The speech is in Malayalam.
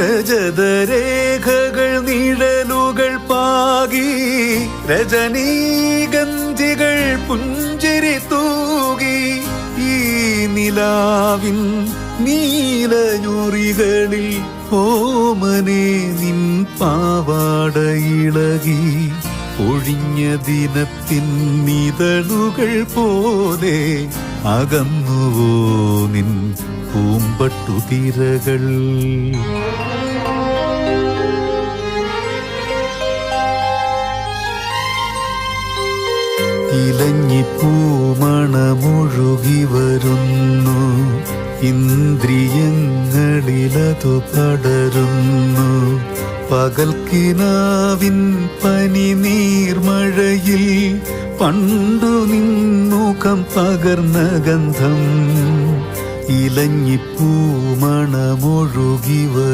രജതരേഖകൾ നിഴലുകൾ പാകി രജനീഗന്ധികൾ പുഞ്ചിരി തൂകി. ഈ നിലാവിൻ നീലയുറികളിൽ ഓമനെ നിൻ പാവാടയിളകി. ഒഴിഞ്ഞ ദിനത്തിൻ നിതളുകൾ പോലെ അകന്നുവോ നിൻ പൂമ്പട്ടുതിരകൾ? ഇലഞ്ഞിപ്പൂമണമൊഴുകി വരുന്നു. ഇന്ദ്രിയങ്ങളിലതു പടരുന്നു. പകൽക്കിനാവിൻ പനി നീർമഴയിൽ പണ്ടു നിന്നുകം പകർന്ന ഗന്ധം. ഇലഞ്ഞിപ്പൂമണമൊഴുകി വരും